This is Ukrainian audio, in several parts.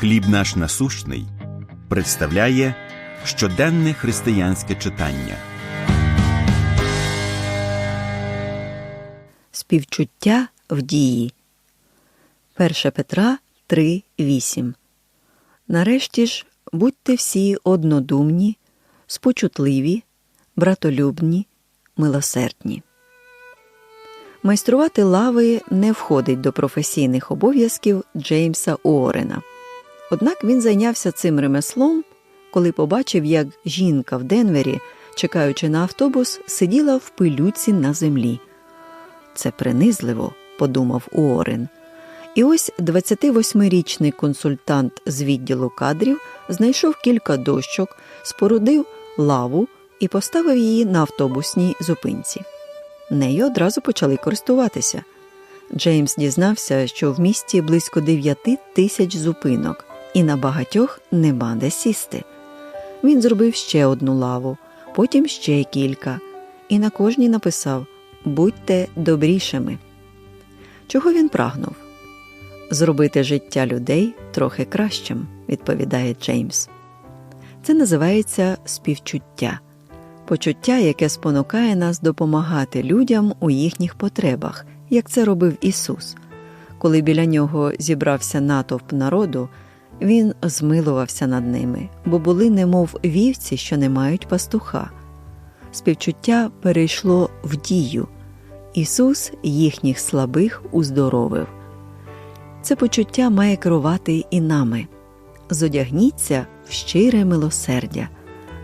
Хліб наш насущний представляє щоденне християнське читання. Співчуття в дії. 1 Петра 3.8 Нарешті ж будьте всі однодумні, спочутливі, братолюбні, милосердні. Майструвати лави не входить до професійних обов'язків Джеймса Уоррена. Однак він зайнявся цим ремеслом, коли побачив, як жінка в Денвері, чекаючи на автобус, сиділа в пилюці на землі. Це принизливо, подумав Уоррен. І ось 28-річний консультант з відділу кадрів знайшов кілька дощок, спорудив лаву і поставив її на автобусній зупинці. Нею одразу почали користуватися. Джеймс дізнався, що в місті близько 9 тисяч зупинок, і на багатьох нема де сісти. Він зробив ще одну лаву, потім ще кілька, і на кожній написав Будьте добрішими. Чого він прагнув? Зробити життя людей трохи кращим, відповідає Джеймс. Це називається співчуття, почуття, яке спонукає нас допомагати людям у їхніх потребах, як це робив Ісус. Коли біля нього зібрався натовп народу, він змилувався над ними, бо були немов вівці, що не мають пастуха. Співчуття перейшло в дію. Ісус їхніх слабих уздоровив. Це почуття має керувати і нами. Зодягніться в щире милосердя,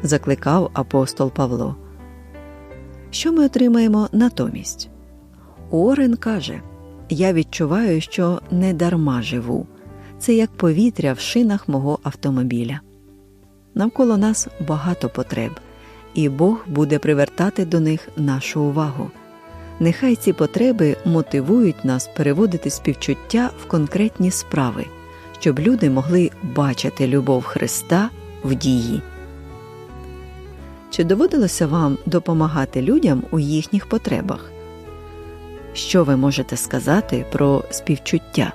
закликав апостол Павло. Що ми отримаємо натомість? Орен каже: Я відчуваю, що не дарма живу. Це як повітря в шинах мого автомобіля. Навколо нас багато потреб, і Бог буде привертати до них нашу увагу. Нехай ці потреби мотивують нас переводити співчуття в конкретні справи, щоб люди могли бачити любов Христа в дії. Чи доводилося вам допомагати людям у їхніх потребах? Що ви можете сказати про співчуття?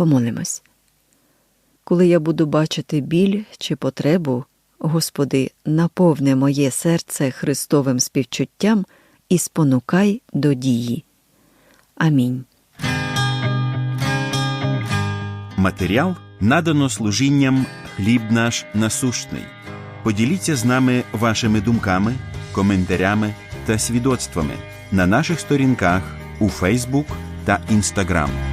Помолимось. Коли я буду бачити біль чи потребу, Господи, наповни моє серце Христовим співчуттям і спонукай до дії. Амінь. Матеріал надано служінням Хліб наш насущний. Поділіться з нами вашими думками, коментарями та свідоцтвами на наших сторінках у Фейсбук та Інстаграм.